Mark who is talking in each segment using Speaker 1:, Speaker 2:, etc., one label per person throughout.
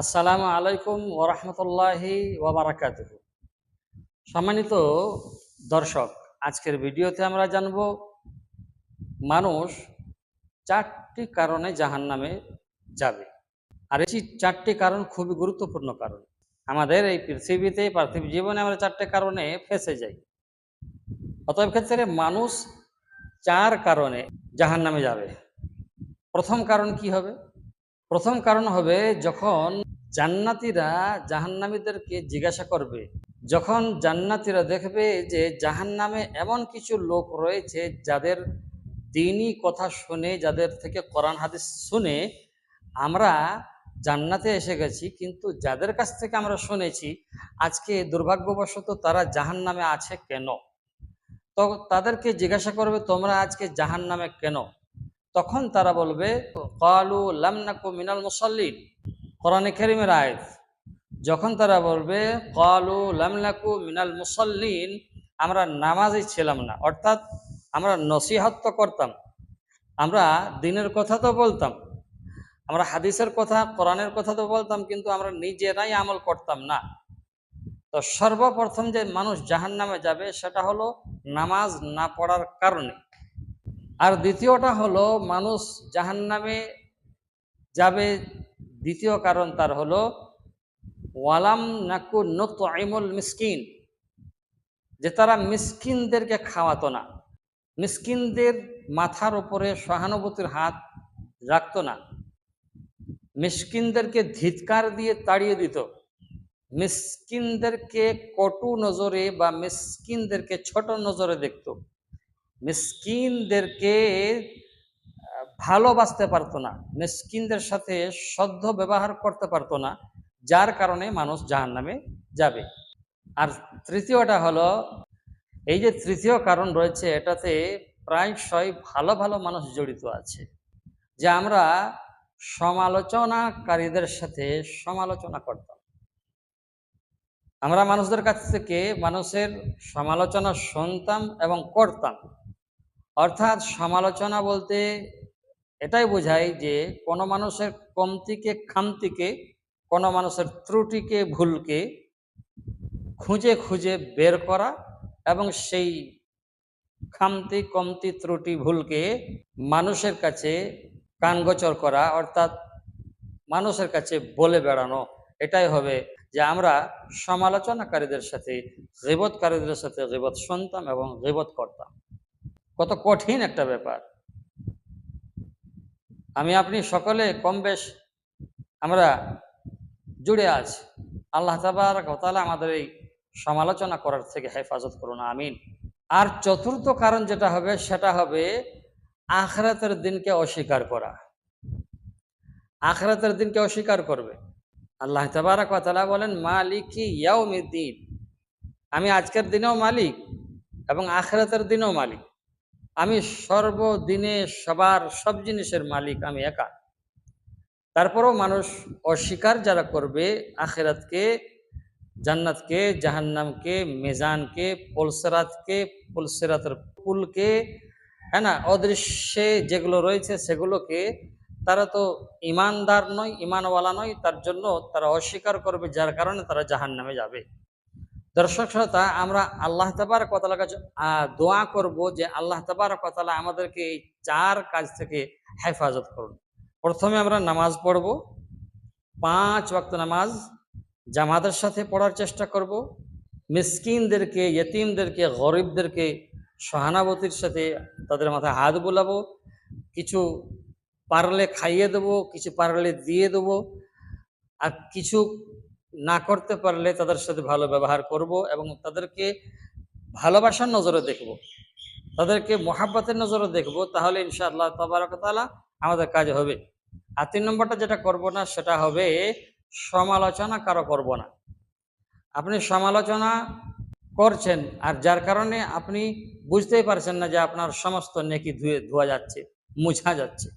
Speaker 1: আসসালামু আলাইকুম ওরহমতুল্লাহি ওবরাকাত সম্মানিত দর্শক, আজকের ভিডিওতে আমরা জানব মানুষ চারটি কারণে জাহান নামে যাবে। আর এই চারটি কারণ খুবই গুরুত্বপূর্ণ কারণ। আমাদের এই পৃথিবীতে পার্থিব জীবনে আমরা চারটে কারণে ফেসে যাই। অতএব ক্ষেত্রে মানুষ চার কারণে জাহান নামে যাবে। প্রথম কারণ কি হবে? প্রথম কারণ হবে যখন জান্নাতিরা জাহান্নামীদেরকে জিজ্ঞাসা করবে, যখন জান্নাতিরা দেখবে যে জাহান্নামে এমন কিছু লোক রয়েছে যাদের দিনই কথা শুনে, যাদের থেকে কোরআন হাদিস শুনে আমরা জান্নাতে এসে গেছি, কিন্তু যাদের কাছ থেকে আমরা শুনেছি, আজকে দুর্ভাগ্যবশত তারা জাহান্নামে আছে কেন? তো তাদেরকে জিজ্ঞাসা করবে, তোমরা আজকে জাহান্নামে কেন? তখন তারা বলবে, কালু লামনাকু মিনাল মুসল্লিন। কোরআনে কেরিমের আয়াত। যখন তারা বলবে, কালু লামনাকু মিনাল মুসল্লিন, আমরা নামাজই ছিলাম না, অর্থাৎ আমরা নসিহত তো করতাম, আমরা দিনের কথা তো বলতাম, আমরা হাদিসের কথা, কোরআনের কথা তো বলতাম, কিন্তু আমরা নিজেরাই আমল করতাম না। তো সর্বপ্রথম যে মানুষ জাহান নামে যাবে, সেটা হলো নামাজ না পড়ার কারণে। আর দ্বিতীয়টা হলো মানুষ জাহান নামে যাবে। দ্বিতীয় কারণ তার হলো, ওয়ালাম নাকু নত আইমুল মিসকিন, যে তারা মিসকিনদেরকে খাওয়াতো না, মিসকিনদের মাথার উপরে সহানুভূতির হাত রাখতো না, মিসকিনদেরকে ধিৎকার দিয়ে তাড়িয়ে দিত, মিসকিনদেরকে কটু নজরে বা মিসকিনদেরকে ছোট নজরে দেখতো। মিসকিনদেরকে ভালোবাসতে পারতো না। মিসকিনদের সাথে সদ্য ব্যবহার করতে পারতো না, যার কারণে মানুষ জাহান নামে যাবে। আর তৃতীয়টা হলো, এই যে তৃতীয় কারণ রয়েছে, এটাতে প্রায়শই ভালো ভালো মানুষ জড়িত আছে। যে আমরা সমালোচনাকারীদের সাথে সমালোচনা করতাম। আমরা মানুষদের কাছ থেকে মানুষের সমালোচনা শুনতাম এবং করতাম। অর্থাৎ সমালোচনা বলতে এটাই বোঝায় যে কোনো মানুষের কমতিকে, খামতিকে, কোনো মানুষের ত্রুটিকে, ভুলকে খুঁজে খুঁজে বের করা এবং সেই খামতি, কমতি, ত্রুটি, ভুলকে মানুষের কাছে কানগোচর করা, অর্থাৎ মানুষের কাছে বলে বেড়ানো। এটাই হবে যে আমরা সমালোচনাকারীদের সাথে, গিবতকারীদের সাথে গিবত শুনতাম এবং গিবত করতাম কত কঠিন একটা ব্যাপার। আমি আপনি সকলে কম বেশ আমরা জুড়ে আছি। আল্লাহ তালা আমাদের এই সমালোচনা করার থেকে হেফাজত করুন, আমিন। আর চতুর্থ কারণ যেটা হবে, সেটা হবে আখরাতের দিনকে অস্বীকার করা। আখরাতের দিনকে অস্বীকার করবে। আল্লাহ তাবারাক তালা বলেন, মালিকি ইয়াউমিদ্দিন। আমি আজকের দিনেও মালিক এবং আখরাতের দিনেও মালিক। আমি সর্বদিনে সবার সব জিনিসের মালিক, আমি একা। তারপরেও মানুষ অস্বীকার যারা করবে আখেরাতকে, জান্নাতকে, জাহান্নামকে, মেজানকে পলসেরাতকে পলসেরাতের পুলকে হ্যাঁ না, অদৃশ্যে যেগুলো রয়েছে সেগুলোকে তারা তো ইমানদার নয়, ইমানওয়ালা নয়, তার জন্য তারা অস্বীকার করবে, যার কারণে তারা জাহান নামে যাবে। দর্শক শ্রোতা, আমরা আল্লাহ তাবার কতালার কাছে দোয়া করব যে আল্লাহ তাবার কতালা আমাদেরকে এই চার কাজ থেকে হেফাজত করুন। প্রথমে আমরা নামাজ পড়ব, পাঁচ ওয়াক্ত নামাজ জামাতের সাথে পড়ার চেষ্টা করব, মিসকিনদেরকে, ইয়তিমদেরকে, গরিবদেরকে সহানুভূতির সাথে তাদের মাথায় হাত বোলাবো, কিছু পারলে খাইয়ে দেবো, কিছু পারলে দিয়ে দেবো, আর কিছু না করতে পারলে তাদের সাথে ভালো ব্যবহার করব এবং তাদেরকে ভালোবাসার নজরে দেখব। তাদেরকে মহাব্বতের নজরে দেখব, তাহলে ইনশাআল্লাহ তবরকতালা আমাদের কাজ হবে। আর তিন নম্বরটা যেটা করব না, সেটা হবে সমালোচনা কারও করব না। আপনি সমালোচনা করছেন আর যার কারণে আপনি বুঝতেই পারছেন না যে আপনার সমস্ত নেকি ধুয়ে ধোয়া যাচ্ছে, মুছা যাচ্ছে।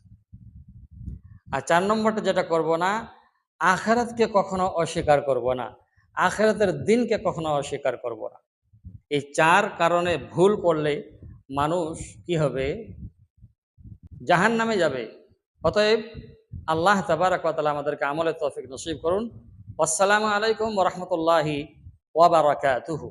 Speaker 1: আর চার নম্বরটা যেটা করব না আখেরাতকে কখনো অস্বীকার করব না, আখেরাতের দিনকে কখনো অস্বীকার করব না। এই চার কারণে ভুল করলে মানুষ কি হবে? জাহান নামে যাবে। অতএব আল্লাহ তাবারক ওয়া আমাদেরকে আমলের তফিক নসিব করুন। আসসালামু আলাইকুম রহমতুল্লাহি ওয়াবারাকাতুহু ওয়া বারাকাতুহু।